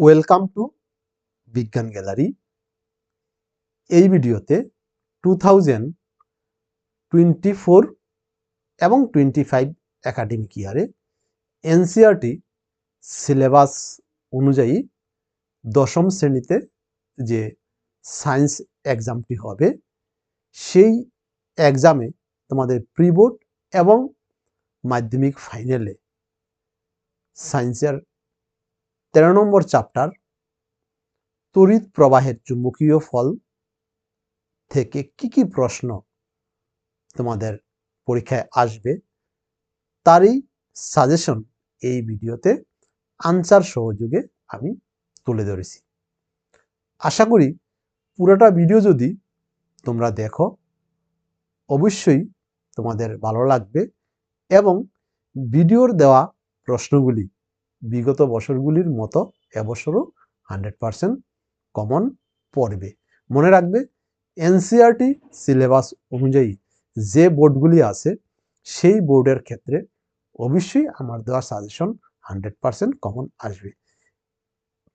Welcome to বিজ্ঞান gallery এই ভিডিওতে টু থাউজেন্ড টোয়েন্টি ফোর এবং টোয়েন্টি ফাইভ একাডেমিক ইয়ারে এনসিআরটি সিলেবাস অনুযায়ী দশম শ্রেণীতে যে সায়েন্স এক্সামটি হবে, সেই এক্সামে তোমাদের প্রি বোর্ড এবং মাধ্যমিক ফাইনালে সায়েন্সের তেরো নম্বর চ্যাপ্টার তড়িৎ প্রবাহের চুম্বকীয় ফল থেকে কি কি প্রশ্ন তোমাদের পরীক্ষায় আসবে, তারই সাজেশন এই ভিডিওতে আনসার সহযোগে আমি তুলে ধরেছি। আশা করি পুরোটা ভিডিও যদি তোমরা দেখো, অবশ্যই তোমাদের ভালো লাগবে এবং ভিডিওর দেওয়া প্রশ্নগুলি বিগত বছরগুলির মতো এবছরও হান্ড্রেড পারসেন্ট কমন পড়বে। মনে রাখবে এনসিআরটি সিলেবাস অনুযায়ী যে বোর্ডগুলি আছে, সেই বোর্ডের ক্ষেত্রে অবশ্যই আমার দেওয়া সাজেশন হান্ড্রেড পারসেন্ট কমন আসবে।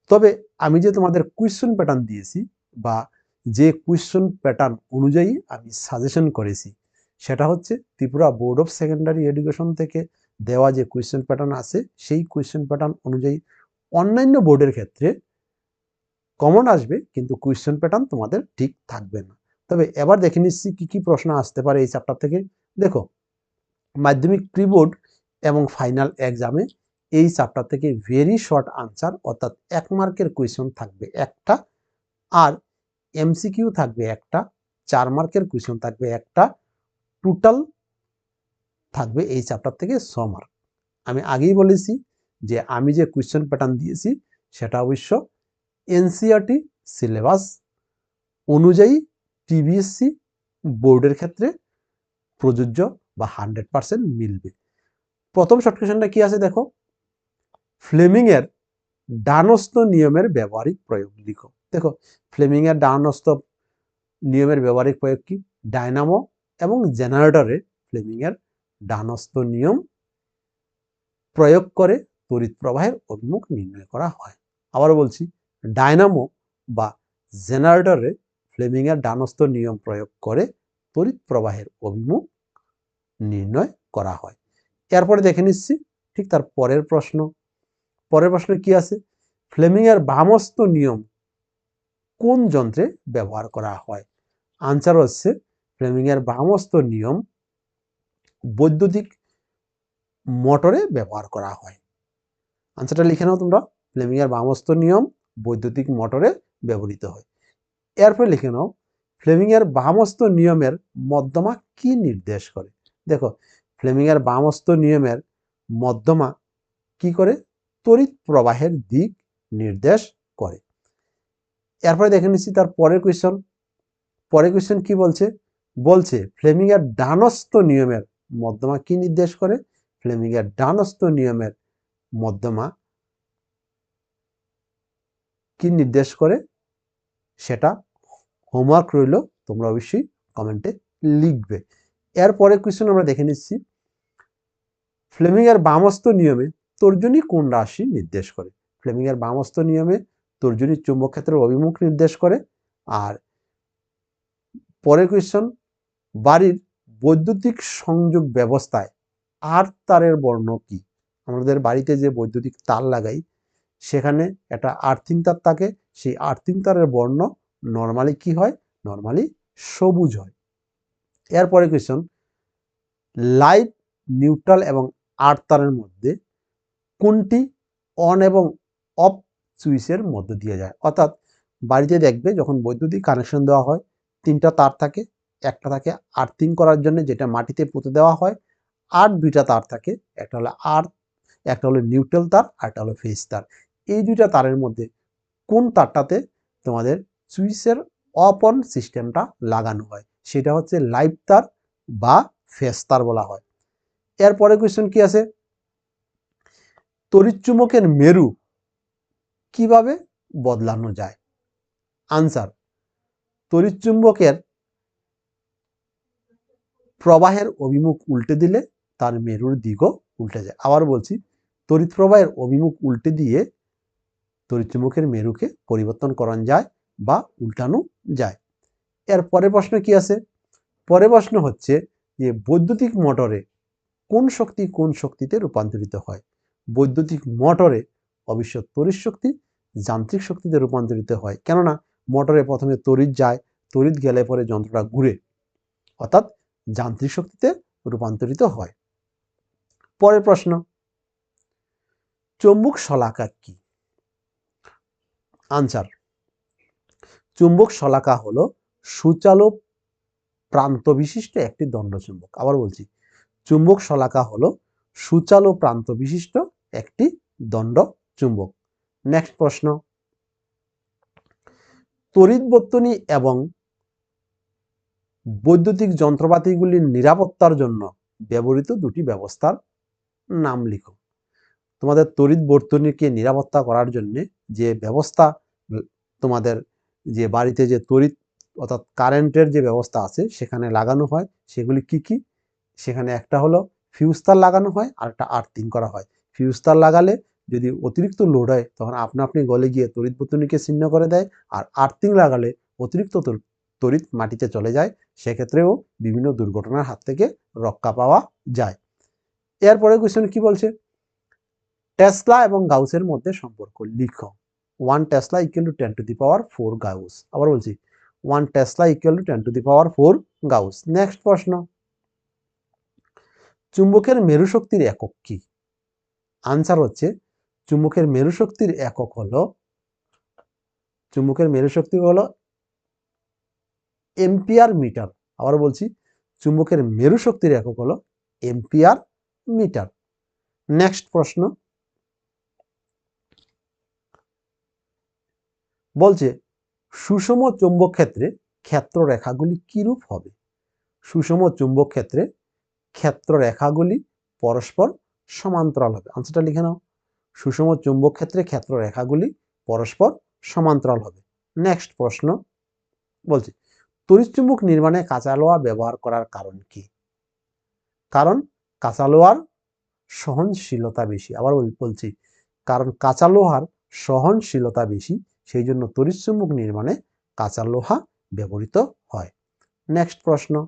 তবে আমি যে তোমাদের কুয়েশন প্যাটার্ন দিয়েছি বা যে কুয়েশন প্যাটার্ন অনুযায়ী আমি সাজেশন করেছি, সেটা হচ্ছে Tripura board of secondary education থেকে দেওয়া যে কোয়েশ্চেন প্যাটার্ন আছে, সেই কোয়েশ্চেন প্যাটার্ন অনুযায়ী অন্যান্য বোর্ডের ক্ষেত্রে কমন আসবে, কিন্তু কোয়েশ্চেন প্যাটার্ন তোমাদের ঠিক থাকবে না। তবে এবার দেখে নিচ্ছি কি কি প্রশ্ন আসতে পারে এই চ্যাপ্টার থেকে। দেখো, মাধ্যমিক প্রি বোর্ড এবং ফাইনাল এক্সামে এই চ্যাপ্টার থেকে ভেরি শর্ট আনসার অর্থাৎ এক মার্কের কোয়েশ্চেন থাকবে একটা, আর এমসিকিউ থাকবে একটা, চার মার্কের কোয়েশ্চেন থাকবে একটা টোটাল থাকবে এই চ্যাপ্টার থেকে ছ মার্ক আমি আগেই বলেছি যে আমি যে কোয়েশ্চেন প্যাটার্ন দিয়েছি, সেটা অবশ্য এনসিআরটি সিলেবাস অনুযায়ী টিবিএসসি বোর্ডের ক্ষেত্রে প্রযোজ্য বা হান্ড্রেড পার্সেন্ট মিলবে। প্রথম শর্ট কোয়েশনটা কি আছে দেখো? ফ্লেমিংয়ের ডানস্থ নিয়মের ব্যবহারিক প্রয়োগ লিখো। দেখো, ফ্লেমিংয়ের ডানস্থ নিয়মের ব্যবহারিক প্রয়োগ কি? ডায়নামো এবং জেনারেটরে ফ্লেমিংয়ের ডানস্থ নিয়ম প্রয়োগ করে তড়িৎ প্রবাহের অভিমুখ নির্ণয় করা হয়। আবার বলছি, ডায়নামো বা জেনারেটরে ফ্লেমিংয়ের ডানস্থ নিয়ম প্রয়োগ করে তড়িৎ প্রবাহের অভিমুখ নির্ণয় করা হয়। এরপরে দেখে নিচ্ছি, ঠিক তার পরের প্রশ্ন। পরের প্রশ্ন কি আছে? ফ্লেমিংয়ের বামস্থ নিয়ম কোন যন্ত্রে ব্যবহার করা হয়? আনসার হচ্ছে, ফ্লেমিংয়ের বামস্থ নিয়ম বৈদ্যুতিক মোটরে ব্যবহার করা হয়। আনসারটা লিখে নাও তোমরা। ফ্লেমিংয়ের বামস্থ নিয়ম বৈদ্যুতিক মোটরে ব্যবহৃত হয়। এরপরে লিখে নাও ফ্লেমিংয়ের বামস্থ নিয়মের মধ্যমা কি নির্দেশ করে? দেখো ফ্লেমিংয়ের বামস্থ নিয়মের মধ্যমা কি করে? তড়িৎ প্রবাহের দিক নির্দেশ করে। এরপরে দেখে নিচ্ছি তার পরের কোয়েশ্চন পরের কোয়েশ্চন কি বলছে? বলছে ফ্লেমিংয়ের ডানস্থ নিয়মের মধ্যমা কি নির্দেশ করে? ফ্লেমিংয়ের ডানস্থ নিয়মের মধ্যমা কি নির্দেশ করে? সেটা হোমওয়ার্ক রইল, তোমরা অবশ্যই কমেন্টে লিখবে। এরপরে কোয়েশ্চন আমরা দেখে নিচ্ছি ফ্লেমিংয়ের বামস্থ নিয়মে তর্জনী কোন রাশি নির্দেশ করে? ফ্লেমিংয়ের বামস্থ নিয়মে তর্জনী চুম্বক ক্ষেত্রের অভিমুখ নির্দেশ করে। আর পরের কোয়েশ্চন বাড়ির বৈদ্যুতিক সংযোগ ব্যবস্থায় আর তারের বর্ণ কি? আমাদের বাড়িতে যে বৈদ্যুতিক তার লাগাই, সেখানে একটা আর্থিং তার থাকে, সেই আর্থিং তারের বর্ণ নর্মালি কি হয়? নর্মালি সবুজ হয়। এরপরে কোয়েশ্চন লাইট নিউট্রাল এবং আর্থ তারের মধ্যে কোনটি অন এবং অফ সুইচের মধ্য দিয়ে যায়? অর্থাৎ বাড়িতে দেখবে যখন বৈদ্যুতিক কানেকশন দেওয়া হয়, তিনটা তার থাকে একটা থাকে আর্থিং করার জন্য যেটা মাটিতে পুঁতে দেওয়া হয়, আর দুইটা তার থাকে, একটা হলো আর্থ একটা হলো নিউট্রাল তার, আর একটা হলো ফেস তার। এই দুইটা তারের মধ্যে কোন তারটাতে তোমাদের সুইচের অফ অন সিস্টেমটা লাগানো হয়? সেটা হচ্ছে লাইভ তার বা ফেস তার বলা হয়। এরপরে কোয়েশ্চেন কি আছে? তড়িৎচুম্বকের মেরু কীভাবে বদলানো যায়? আনসার তড়িৎচুম্বকের প্রবাহের অভিমুখ উল্টে দিলে তার মেরুর দিকও উল্টে যায়। আবার বলছি, তড়িৎ প্রবাহের অভিমুখ উল্টে দিয়ে তড়িৎচুম্বকের মেরুকে পরিবর্তন করান যায় বা উল্টানো যায়। এর পরের প্রশ্ন কি আছে? পরের প্রশ্ন হচ্ছে যে, বৈদ্যুতিক মোটরে কোন শক্তি কোন শক্তিতে রূপান্তরিত হয়? বৈদ্যুতিক মোটরে অবশ্য তড়িৎ শক্তি যান্ত্রিক শক্তিতে রূপান্তরিত হয়। কেননা, মোটরে প্রথমে তড়িৎ যায়, তড়িৎ গেলে পরে যন্ত্রটা ঘুরে। অর্থাৎ যান্ত্রিক শক্তিতে রূপান্তরিত হয়। পরের প্রশ্ন, চুম্বক শলাকা কি? আনসার চুম্বক শলাকা হলো সুচালু প্রান্ত বিশিষ্ট একটি দণ্ডচুম্বক। আবার বলছি, চুম্বক শলাকা হলো সুচালু প্রান্ত বিশিষ্ট একটি দণ্ড চুম্বক নেক্সট প্রশ্ন, তড়িৎ বর্তনী এবং বৈদ্যুতিক যন্ত্রপাতিগুলির নিরাপত্তার জন্য ব্যবহৃত দুটি ব্যবস্থার নাম লিখো। তোমাদের তড়িৎ বর্তনীকে নিরাপত্তা করার জন্য যে ব্যবস্থা, তোমাদের যে বাড়িতে যে তড়িৎ অর্থাৎ কারেন্টের যে ব্যবস্থা আছে সেখানে লাগানো হয়, সেগুলি কি কি? সেখানে একটা হলো ফিউজ তার লাগানো হয়, আর একটা আর্থিং করা হয়। ফিউজ তার লাগালে যদি অতিরিক্ত লোড হয়, তখন আপনা আপনি গলে গিয়ে তড়িৎ বর্তনীকে ছিন্ন করে দেয়, আর আর্থিং লাগালে অতিরিক্ত তড়িৎ মাটিতে চলে যায়, সেক্ষেত্রেও বিভিন্ন দুর্ঘটনার হাত থেকে রক্ষা পাওয়া যায়। এরপরে কোয়েশ্চেন কি বলছে? টেসলা এবং গাউসের মধ্যে সম্পর্ক লিখো। One tesla equal to ten to the power four gauss. আবার বলছি one tesla equal to ten to the power four gauss. Next প্রশ্ন, চুম্বকের মেরু শক্তির একক কি? আনসার হচ্ছে, চুম্বকের মেরু শক্তির একক হলো, চুম্বকের মেরু শক্তি হলো এম্পিয়ার মিটার। আবার বলছি, চুম্বকের মেরু শক্তির একক হলো এম্পিয়ার মিটার। নেক্সট প্রশ্ন। বলছে, সুষম চুম্বক ক্ষেত্রে ক্ষেত্র রেখাগুলি কিরূপ হবে? সুষম চুম্বক ক্ষেত্রে ক্ষেত্র রেখাগুলি পরস্পর সমান্তরাল হবে। আনসারটা লিখে নাও। সুষম চুম্বক ক্ষেত্রে ক্ষেত্র রেখাগুলি পরস্পর সমান্তরাল হবে। নেক্সট প্রশ্ন। বলছি তড়িৎচুম্বক নির্মাণে কাঁচা লোহা ব্যবহার করার কারণ কি? কারণ কাঁচা লোহার সহনশীলতা বেশি। আবার বলছি, কারণ কাঁচা লোহার সহনশীলতা বেশি, সেই জন্য তড়িৎচুম্বক নির্মাণে কাঁচা লোহা ব্যবহৃত হয়। নেক্সট প্রশ্ন।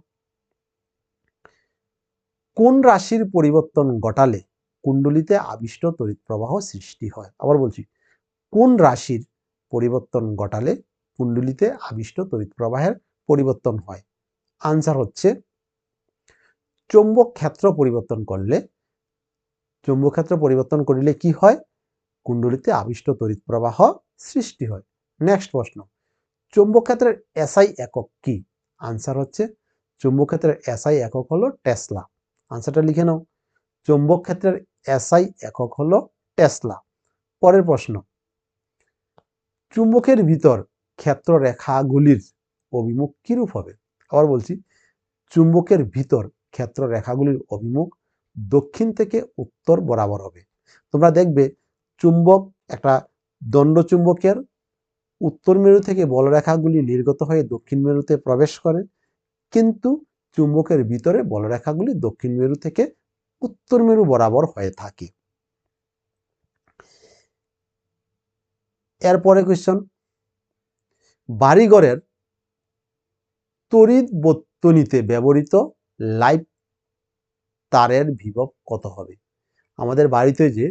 কোন রাশির পরিবর্তন ঘটালে কুণ্ডলিতে আবিষ্ট তড়িৎ প্রবাহ সৃষ্টি হয়? আবার বলছি, কোন রাশির পরিবর্তন ঘটালে কুণ্ডলিতে আবিষ্ট তড়িৎ প্রবাহের পরিবর্তন হয়। আনসার হচ্ছে চৌম্বক ক্ষেত্র পরিবর্তন করলে চৌম্বক ক্ষেত্র পরিবর্তন করিলে কি হয়? কুণ্ডলিতে আবিষ্ট তড়িৎ প্রবাহ সৃষ্টি হয়। নেক্সট প্রশ্ন চৌম্বক ক্ষেত্রের এসআই একক কি? আনসার হচ্ছে চৌম্বক ক্ষেত্রের এসআই একক হলো টেসলা আনসারটা লিখে নাও। চৌম্বক ক্ষেত্রের এসআই একক হলো টেসলা পরের প্রশ্ন, চুম্বকের ভিতর ক্ষেত্র রেখাগুলির অভিমুখ কিরূপ হবে? আবার বলছি, চুম্বকের ভিতর ক্ষেত্র রেখাগুলির অভিমুখ দক্ষিণ থেকে উত্তর বরাবর হবে। তোমরা দেখবে চুম্বক একটা দণ্ড চুম্বকের উত্তর মেরু থেকে বলরেখাগুলি নির্গত হয়ে দক্ষিণ মেরুতে প্রবেশ করে, কিন্তু চুম্বকের ভিতরে বলরেখাগুলি দক্ষিণ মেরু থেকে উত্তর মেরু বরাবর হয়ে থাকে। এরপরে কোয়েশ্চন বাড়িঘরের তড়িৎ বর্তনীতে ব্যবহৃত লাইভ তারের বিভব কত হবে? আমাদের বাড়িতে যে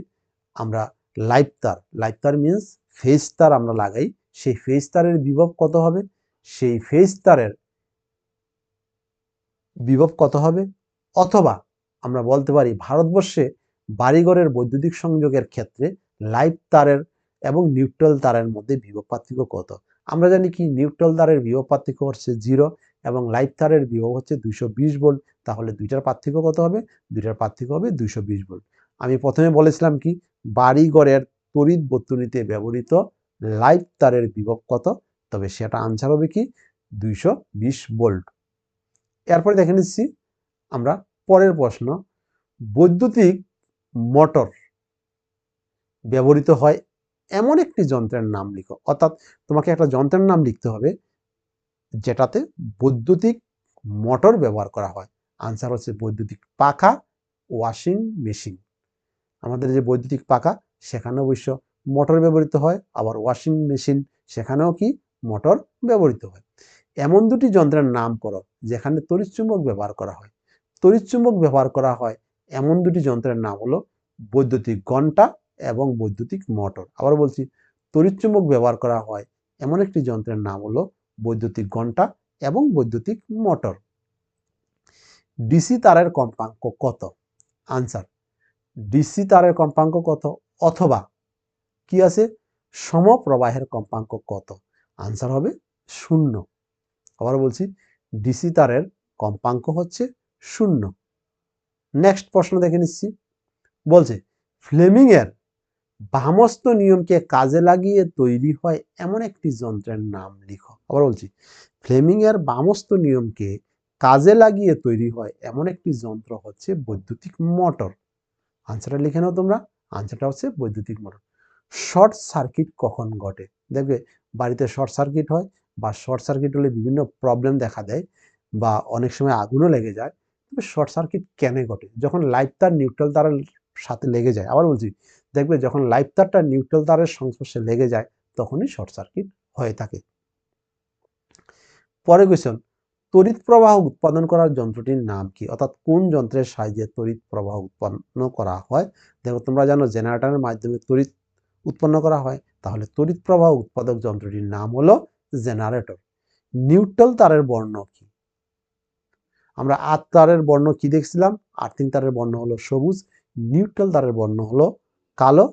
আমরা লাইভ তার লাইভ তার মিনস ফেস তার আমরা লাগাই, সেই ফেস তারের বিভব কত হবে? সেই ফেস তারের বিভব কত হবে? অথবা আমরা বলতে পারি ভারতবর্ষে বাড়িঘরের বৈদ্যুতিক সংযোগের ক্ষেত্রে লাইভ তারের এবং নিউট্রাল তারের মধ্যে বিভব পার্থক্য কত? আমরা জানি কি, নিউট্রাল তারের বিভব পার্থক্য হচ্ছে জিরো এবং লাইভ তারের বিভব হচ্ছে দুইশো বিশ ভোল্ট তাহলে দুইটার পার্থক্য কত হবে? দুইটার পার্থক্য হবে দুইশো বিশ ভোল্ট আমি প্রথমে বলেছিলাম কি? বাড়িঘরের তড়িৎ বর্তনীতে ব্যবহৃত লাইভ তারের বিভব কত? তবে সেটা আনসার হবে কি? দুইশো বিশ ভোল্ট এরপরে দেখে নিচ্ছি আমরা পরের প্রশ্ন। বৈদ্যুতিক মোটর ব্যবহৃত হয় এমন একটি যন্ত্রের নাম লিখো। অর্থাৎ তোমাকে একটা যন্ত্রের নাম লিখতে হবে। যেটাতে বৈদ্যুতিক মোটর ব্যবহার করা হয়। আনসার হচ্ছে বৈদ্যুতিক পাখা ওয়াশিং মেশিন আমাদের যে বৈদ্যুতিক পাখা সেখানে অবশ্য মোটর ব্যবহৃত হয়, আবার ওয়াশিং মেশিন সেখানেও কি মোটর ব্যবহৃত হয়। এমন দুটি যন্ত্রের নাম করো, যেখানে তড়িৎচুম্বক ব্যবহার করা হয়। তড়িৎচুম্বক ব্যবহার করা হয়, এমন দুটি যন্ত্রের নাম হলো বৈদ্যুতিক ঘণ্টা এবং বৈদ্যুতিক মোটর। আবার বলছি তড়িৎচুম্বক ব্যবহার করা হয়, এমন একটি যন্ত্রের নাম হলো বৈদ্যুতিক ঘণ্টা এবং বৈদ্যুতিক মোটর। ডিসি তারের কম্পাঙ্ক কত? আনসার, ডিসি তারের কম্পাঙ্ক কত অথবা কি আছে? সমপ্রবাহের কম্পাঙ্ক কত? আনসার হবে শূন্য। আবার বলছি, ডিসি তারের কম্পাঙ্ক হচ্ছে শূন্য। নেক্সট প্রশ্ন দেখে নিচ্ছি। বলছে ফ্লেমিং এর বামস্ত নিয়মকে কাজে লাগিয়ে তৈরি হয় এমন একটি যন্ত্রের নাম লিখো। আবার বলছি ফ্লেমিং এর বামস্ত নিয়মকে কাজে লাগিয়ে তৈরি হয় এমন একটি যন্ত্র হচ্ছে বৈদ্যুতিক মোটর। আনসারটা লিখে নাও তোমরা। আনসারটা হচ্ছে বৈদ্যুতিক মোটর। শর্ট সার্কিট কখন ঘটে? দেখবে, বাড়িতে শর্ট সার্কিট হয় বা শর্ট সার্কিট হলে বিভিন্ন প্রবলেম দেখা দেয় বা অনেক সময় আগুনও লেগে যায়। তবে শর্ট সার্কিট কেন ঘটে? যখন লাইট তার নিউট্রাল তারের সাথে লেগে যায়। আবার বলছি, দেখবে যখন লাইট তারটা নিউট্রাল তারের সংস্পর্শে লেগে যায়, তখনই শর্ট সার্কিট হয়ে থাকে। পরে কোয়েশন তড়িৎ প্রবাহ উৎপাদন করার যন্ত্রটির নাম কি? অর্থাৎ কোন যন্ত্রের সাহায্যে তড়িৎ প্রবাহ উৎপন্ন করা হয়? দেখো, তোমরা জানো জেনারেটরের মাধ্যমে তড়িৎ উৎপন্ন করা হয়। তাহলে তড়িৎ প্রবাহ উৎপাদক যন্ত্রটির নাম হলো জেনারেটর। নিউট্রাল তারের বর্ণ কি? আমরা আট তারের বর্ণ কি দেখছিলাম? আর্থিং তারের বর্ণ হলো সবুজ, নিউট্রাল তারের বর্ণ হলো কালো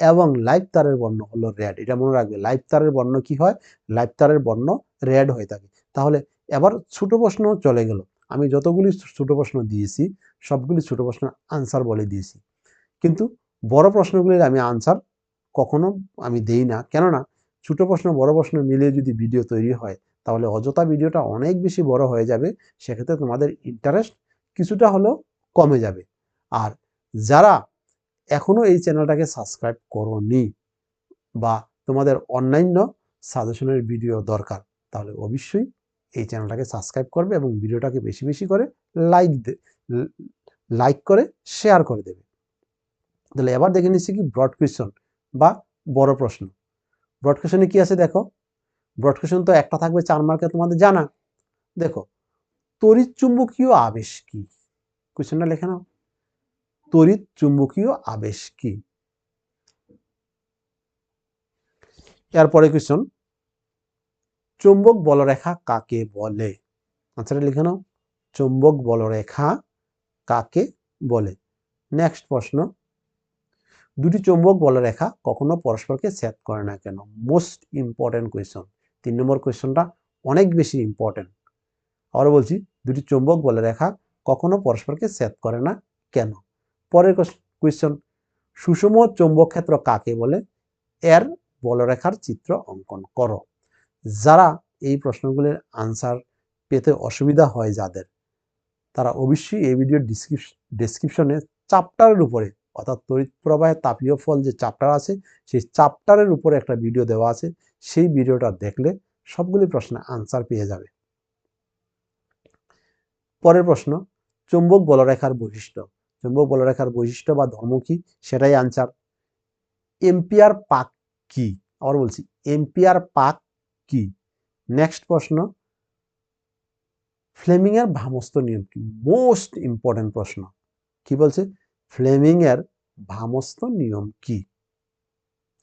এবং লাইভ তারের বর্ণ হলো রেড। এটা মনে রাখবে লাইভ তারের বর্ণ কি হয়? লাইভ তারের বর্ণ রেড হয়ে থাকে। তাহলে এবার ছোট প্রশ্ন চলে গেল। আমি যতগুলি ছোট প্রশ্ন দিয়েছি, সবগুলি ছোট প্রশ্ন আনসার বলে দিয়েছি। কিন্তু বড় প্রশ্নগুলির আমি আনসার কখনো আমি দেই না। কেননা ছোট প্রশ্ন, বড় প্রশ্ন মিলিয়ে যদি ভিডিও তৈরি হয়, তাহলে অযথা ভিডিওটা অনেক বেশি বড় হয়ে যাবে। সেক্ষেত্রে তোমাদের ইন্টারেস্ট কিছুটা হলেও কমে যাবে। আর যারা এখনও এই চ্যানেলটাকে সাবস্ক্রাইব করোনি বা তোমাদের অন্যান্য সাজেশনের ভিডিও দরকার, তাহলে অবশ্যই এই চ্যানেলটাকে সাবস্ক্রাইব করবে এবং ভিডিওটাকে বেশি বেশি করে লাইক লাইক করে শেয়ার করে দেবে। তাহলে এবার দেখে নিচ্ছি কি ব্রড কোয়েশন বা বড় প্রশ্ন। ব্রড কোয়েশনে কি আছে দেখো? ব্রড কোয়েশন তো একটা থাকবে, চার মার্কে তোমাদের জানা। দেখো, তড়িৎ চুম্বকীয় আবেশ কি? কোয়েশনটা লেখে নাও। তড়িৎ চুম্বকীয় আবেশ কি? এরপরে কোয়েশন চুম্বক বলরেখা কাকে বলে? আনসারটা লিখে নাও। চুম্বক বলরেখা কাকে বলে? নেক্সট প্রশ্ন। দুটি চুম্বক বলরেখা কখনো পরস্পরকে সেট করে না কেন? মোস্ট ইম্পর্টেন্ট কোয়েশন তিন নম্বর কোয়েশনটা অনেক বেশি ইম্পর্টেন্ট আবার বলছি, দুটি চুম্বক বলরেখা কখনো পরস্পরকে সেট করে না কেন? পরের কোয়েশন সুষম চৌম্বক ক্ষেত্র কাকে বলে? এর বলরেখার চিত্র অঙ্কন করো। যারা এই প্রশ্নগুলির আনসার পেতে অসুবিধা হয় যাদের, তারা অবশ্যই এই ভিডিওর ডিসক্রিপশনে চাপ্টারের উপরে, অর্থাৎ তড়িৎ প্রবাহের তাপীয় ফল যে চাপ্টার আছে, সেই চাপ্টারের উপরে একটা ভিডিও দেওয়া আছে। সেই ভিডিওটা দেখলে সবগুলি প্রশ্নের আনসার পেয়ে যাবে। পরের প্রশ্ন, চুম্বক বলরেখার বৈশিষ্ট্য। চুম্বক বলরেখার বৈশিষ্ট্য বা ধর্ম কি? সেটাই আনসার এম্পিয়ার পাক কি? আবার বলছি এম্পিয়ার পাক কি? নেক্সট প্রশ্ন. ফ্লেমিং এর ভামস্ত নিয়ম কি? মোস্ট ইম্পর্টেন্ট প্রশ্ন। কি বলছে? ফ্লেমিং এর ভামস্ত নিয়ম কি?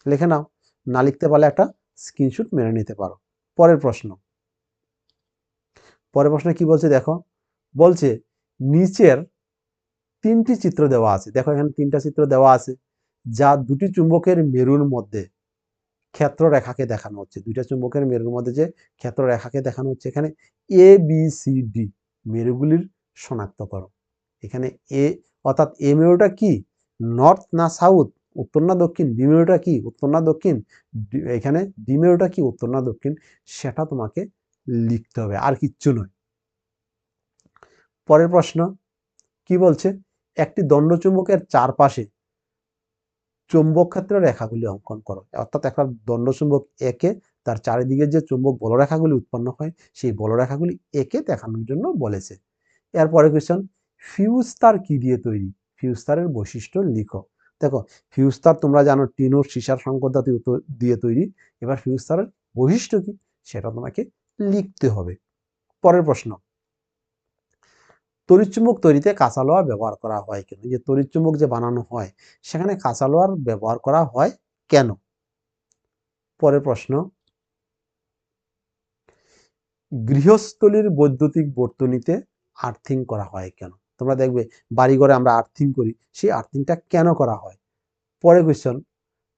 লিখে নাও। না লিখতে পারলে একটা স্ক্রিনশুট মেনে নিতে পারো। পরের প্রশ্ন। পরের প্রশ্ন কি বলছে দেখো? বলছে, নিচের তিনটি চিত্র দেওয়া আছে। দেখো এখানে তিনটা চিত্র দেওয়া আছে, যা দুটি চুম্বকের মেরুর মধ্যে। ক্ষেত্র রেখাকে দেখানো হচ্ছে। দুইটা চুম্বকের মেরুর মধ্যে যে ক্ষেত্র রেখাকে দেখানো হচ্ছে, এখানে এ বি সি ডি মেরুগুলির শনাক্ত করো। এখানে এ অর্থাৎ এ মেরুটা কি? নর্থ না সাউথ উত্তর না দক্ষিণ? ডি মেরুটা কি? উত্তর না দক্ষিণ? এখানে ডি মেরুটা কি? উত্তর না দক্ষিণ? সেটা তোমাকে লিখতে হবে, আর কিচ্ছু নয়। পরের প্রশ্ন, কি বলছে? একটি দণ্ডচুম্বকের চারপাশে চুম্বক ক্ষেত্রে রেখাগুলি অঙ্কন করো। অর্থাৎ একটা দণ্ডচুম্বক একে তার চারিদিকে যে চুম্বক বলরেখাগুলি উৎপন্ন হয়, সেই বলরেখাগুলি একে দেখানোর জন্য বলেছে। এরপরে কোয়েশন ফিউজ তার কি দিয়ে তৈরি? ফিউজ তারের বৈশিষ্ট্য লিখো। দেখো ফিউজ তার তোমরা জানো টিন ও সিসার সংকট ধাতু দিয়ে তৈরি। এবার ফিউজ তারের বৈশিষ্ট্য কি? সেটা তোমাকে লিখতে হবে। পরের প্রশ্ন তড়িৎচুম্বক তৈরিতে কাঁচা লোহা ব্যবহার করা হয় কেন? যে তড়িৎচুম্বক যে বানানো হয়, সেখানে কাঁচা লোহার ব্যবহার করা হয় কেন? পরের প্রশ্ন। গৃহস্থলীর বৈদ্যুতিক বর্তনীতে আর্থিং করা হয় কেন? তোমরা দেখবে বাড়িঘরে আমরা আর্থিং করি, সেই আর্থিংটা কেন করা হয়? পরে কোয়েশ্চন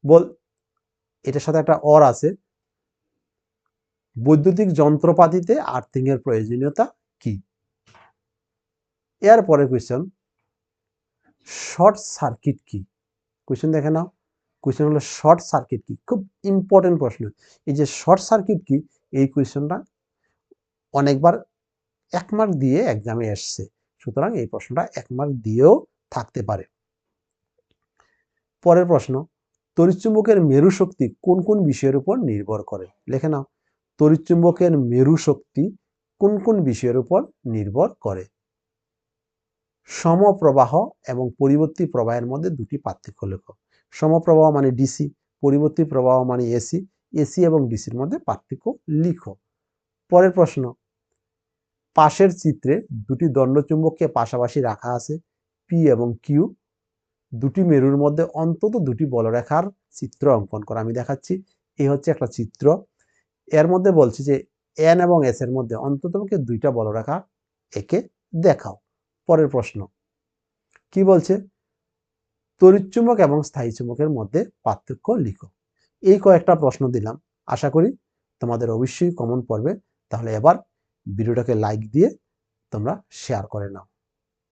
বল, এটার সাথে একটা অর আছে। বৈদ্যুতিক যন্ত্রপাতিতে আর্থিং এর প্রয়োজনীয়তা কি? এর পরে কোয়েশ্চন শর্ট সার্কিট কি? কোয়েশ্চন দেখে নাও। কোয়েশ্চন হলো শর্ট সার্কিট কি? খুব ইম্পর্টেন্ট প্রশ্ন। এই যে শর্ট সার্কিট কি? এই কোয়েশ্চনটা অনেকবার এক মার্ক দিয়ে এক্সামে এসছে। সুতরাং এই প্রশ্নটা এক মার্ক দিয়েও থাকতে পারে। পরের প্রশ্ন তড়িৎচুম্বকের মেরু শক্তি কোন কোন বিষয়ের উপর নির্ভর করে? লেখে নাও। তড়িৎচুম্বকের মেরু শক্তি কোন কোন বিষয়ের উপর নির্ভর করে? সমপ্রবাহ এবং পরিবর্তী প্রবাহের মধ্যে দুটি পার্থক্য লেখো। সমপ্রবাহ মানে ডিসি পরিবর্তী প্রবাহ মানে এসি এসি এবং ডিসির মধ্যে পার্থক্য লিখো। পরের প্রশ্ন, পাশের চিত্রে দুটি দণ্ডচুম্বককে পাশাপাশি রাখা আছে পি এবং কিউ দুটি মেরুর মধ্যে অন্তত দুটি বলরেখার চিত্র অঙ্কন করা, আমি দেখাচ্ছি। এই হচ্ছে একটা চিত্র। এর মধ্যে বলছি যে এন এবং এস এর মধ্যে অন্তত দুইটা বলরেখা একে দেখাও। পরের প্রশ্ন। কি বলছে? তড়িৎচুম্বক এবং স্থায়ী চুম্বকের মধ্যে পার্থক্য লিখো। এই কয়েকটা প্রশ্ন দিলাম। আশা করি তোমাদের অবশ্যই কমন পড়বে। তাহলে এবার ভিডিওটাকে লাইক দিয়ে তোমরা শেয়ার করে নাও।